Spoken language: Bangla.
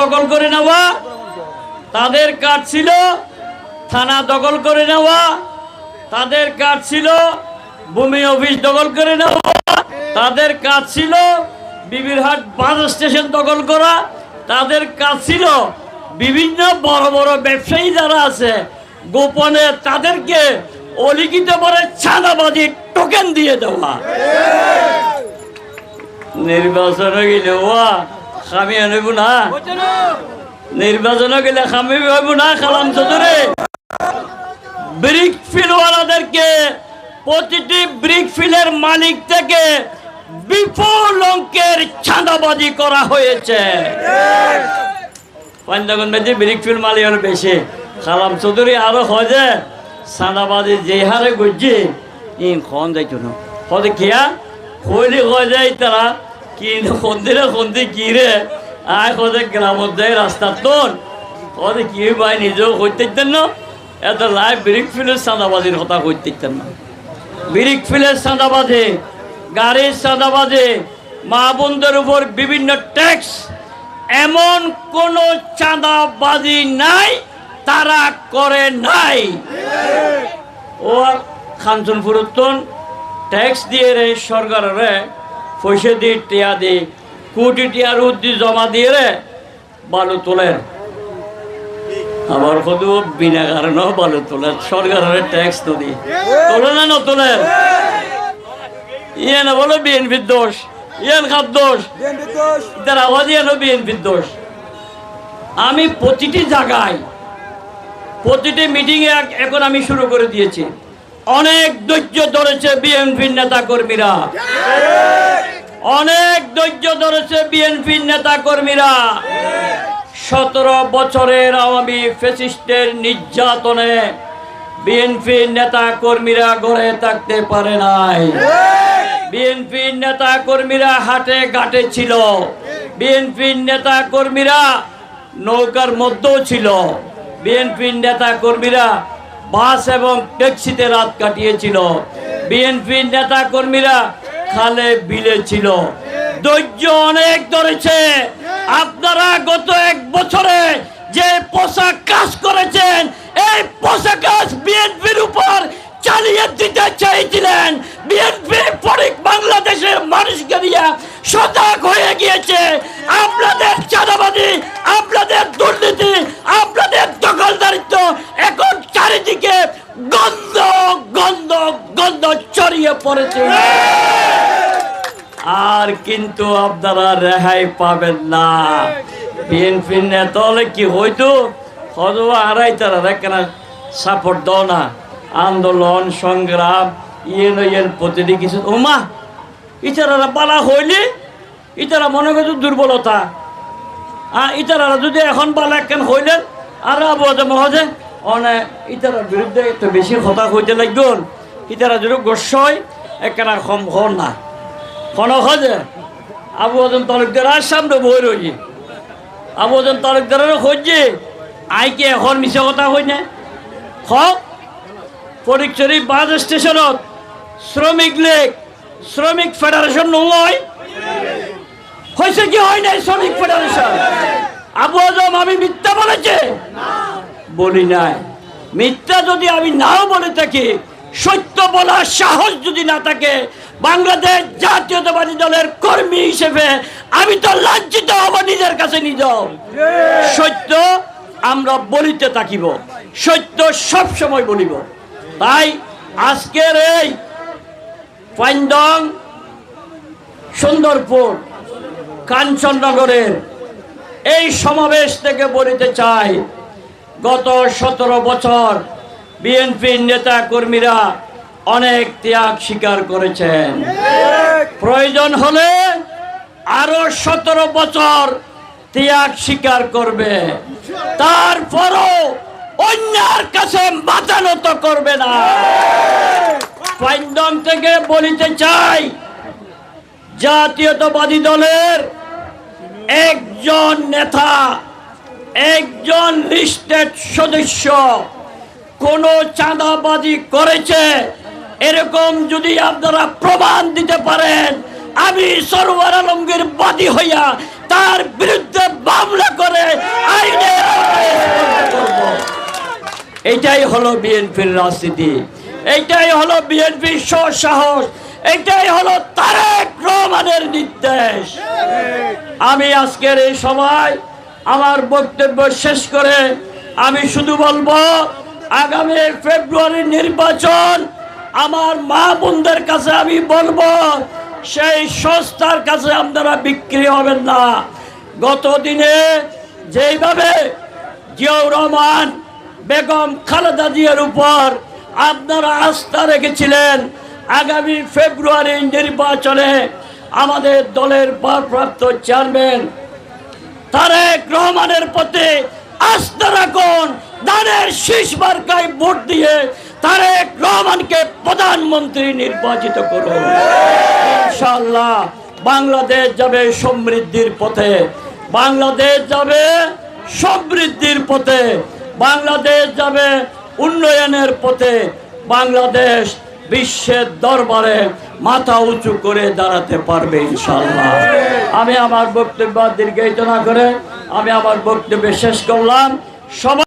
দখল করে নেওয়া। তাদের কাজ ছিল থানা দখল করে নেওয়া। তাদের কাজ ছিল ভূমি অফিস দখল করে নেওয়া। তাদের কাজ ছিল বিবিরহাট বাস স্টেশন দখল করা। তাদের কাজ ছিল বিভিন্ন বড় বড় ব্যবসায়ী যারা আছে, গোপনে তাদেরকে অলিখিত করে ছাদাবাজি টোকেন দিয়ে দেওয়া। নির্বাচন গেলে, ওয়া খামি আনব না। নির্বাচন গেলে খামি হইব না, খালাম চৌধুরী। ব্রিক ফিলওয়ালাদেরকে প্রতিটি ব্রিক ফিলের মালিক থেকে বিপুল অঙ্কের চাঁদাবাজি করা হয়েছে। পঞ্চগন বেদি, ব্রিক ফিল মালিক আরও বেশি। খালাম চৌধুরী আরও হয় যে, চাঁদাবাজি যে হারে গজ্জি ই খন যাইতো না। হতে কিয়া কইলি কয় যায় তারা কি সন্ধিরে সন্ধি কি রে? আয় কদে গ্রামত যায় রাস্তার তোর কদে কি ভাই নিজেও করতে না? এত লাইভ ব্রিক ফিলের চাঁদাবাজির কথা করতে না। ব্রিক ফিলের চাঁদাবাজি, গাড়ির চাঁদাবাজি, মা বোনদের উপর বিভিন্ন ট্যাক্স এমন কোন চাঁদাবাজি নাই, তারা করে নাই। ও খানসুন ফুরুত্তন ট্যাক্স দিয়ে রে সরকারে পয়সা দিয়ে টিয়া দি কোটি টিয়ার উদ্দি জমা দিয়ে রে বালু তোলে আবার কত বিনা কারণেও বালু তোলে সরকারের ট্যাক্স তো দি। তোলে না না তোলে ইয়ে না বলো বিএনপির দোষ। ইয়েন খাত দোষ। তার আওয়াজ ইয়ে বিএনপির দোষ। আমি প্রতিটি জায়গায় প্রতিটি মিটিংয়ে এখন আমি শুরু করে দিয়েছি। অনেক ধৈর্য ধরেছে বিএনপির নেতা কর্মীরা অনেক ধৈর্য ধরেছে বিএনপির নেতা কর্মীরা সতেরো বছরের আওয়ামী ফেসিস্টের নির্যাতনে বিএনপির নেতা কর্মীরা গড়ে থাকতে পারে নাই। বিএনপির নেতা কর্মীরা হাটে ঘাটে ছিল। বিএনপির নেতা কর্মীরা নৌকার মধ্যেও ছিল। বিএনপির নেতা কর্মীরা বাস এবং ট্যাক্সিতে রাত কাটিয়েছিল। বিএনপির নেতা কর্মীরা খালে বিলে ছিল। ধৈর্য অনেক ধরেছে। আপনারা গত এক বছরে যে পোশাক কাজ করেছেন, এই পোশাক কাজ বিএনপির উপর চালিয়ে দিতে চাইছিলেন বিএনপি পরে বাংলাদেশের মানুষকে দিয়ে সজাগ হয়ে গিয়েছে। আপনাদের চাঁদাবাদি আপনাদের দুর্নীতি, আপনাদের দখলদারিত্ব এখন চারিদিকে গন্ধ গন্ধ গন্ধ ছড়িয়ে পড়েছে। আর কিন্তু আপনারা রেহাই পাবেন না। বিএনপি নেতা হলে কি হয়তো আড়াই তারা কেন সাপোর্ট দাও না? আন্দোলন, সংগ্রাম ইয়েন ইয়েন প্রতিটি কিছু ওমা ইতারা বালা হইলে ইতারা মনে করতো দুর্বলতা। আর ইতারা যদি এখন বালা কেন হইলেন আর আবহাওয়া মহজে অনেক ইতারার বিরুদ্ধে একটু বেশি কথা হইতে লাগল। ইতারা যদি গোস্ব হয় একেরা কম হন না। কোন হজে আবু আজম তালুকদার সামনে বই রয়েছে আবু আইকে এখন মিছা কথা হই না হক ফটিকচুরি বাস স্টেশনত শ্রমিক লীগ, শ্রমিক ফেডারেশন নয়। হয়েছে কি হয় নাই শ্রমিক ফেডারেশন? আবু আজম, আমি মিথ্যা বলেছে? বলি নাই। মিথ্যা যদি আমি নাও বলে থাকি, সত্য বলার সাহস যদি না থাকে বাংলাদেশ জাতীয়তাবাদী দলের কর্মী হিসেবে আমি তো লাঞ্ছিত হব নিজের কাছে নিজ। সত্য, আমরা বলিতে থাকিব। সত্য সব সময় বলিব। তাই আজকের এই পাইন্দং সুন্দরপুর, কাঞ্চননগরের এই সমাবেশ থেকে বলিতে চাই, গত সতেরো বছর বিএনপির নেতা কর্মীরা অনেক ত্যাগ স্বীকার করেছেন। প্রয়োজন হলে আরও সতেরো বছর ত্যাগ স্বীকার করবে। তারপরও অন্যার কাছে মাথা নত করবে না। পাইন্দম থেকে বলিতে চাই, জাতীয়তাবাদী দলের একজন নেতা, একজন লিস্টেড সদস্য, কোন চাঁদাবাজি করেছে এরকম যদি আপনারা প্রমাণ দিতে পারেন, আমি সরোয়ার আলমগীর বাদী হইয়া তার বিরুদ্ধে মামলা করে আইনে হলো বিএনপির রাজনীতি। এইটাই হলো বিএনপির সাহস এইটাই হলো তারেক রহমানের নির্দেশ। আমি আজকের এই সময় আমার বক্তব্য শেষ করে আমি শুধু বলব, আগামী ফেব্রুয়ারি নির্বাচন আমার মা বোনদের কাছে আমি বলব, সেই সংস্থার কাছে আপনারা বিক্রি হবেন না। গত দিনে যেইভাবে জিয়াউর রহমান বেগম খালেদা জিয়ার উপর আপনারা আস্থা রেখেছিলেন, আগামী ফেব্রুয়ারি নির্বাচনে আমাদের দলের ভারপ্রাপ্ত চেয়ারম্যান তারেক রহমানের প্রতি আস্থা রাখুন, দানের শীষ মার্কায় ভোট দিয়ে তারেক রহমানকে প্রধানমন্ত্রী নির্বাচিত করুন। ইনশাআল্লাহ বাংলাদেশ যাবে সমৃদ্ধির পথে। বাংলাদেশ যাবে সমৃদ্ধির পথে। বাংলাদেশ যাবে উন্নয়নের পথে। বাংলাদেশ বিশ্বের দরবারে মাথা উঁচু করে দাঁড়াতে পারবে ইনশাআল্লাহ। আমি আমার বক্তব্য দীর্ঘায়িত না করে আমি আমার বক্তব্য শেষ করলাম। সবাই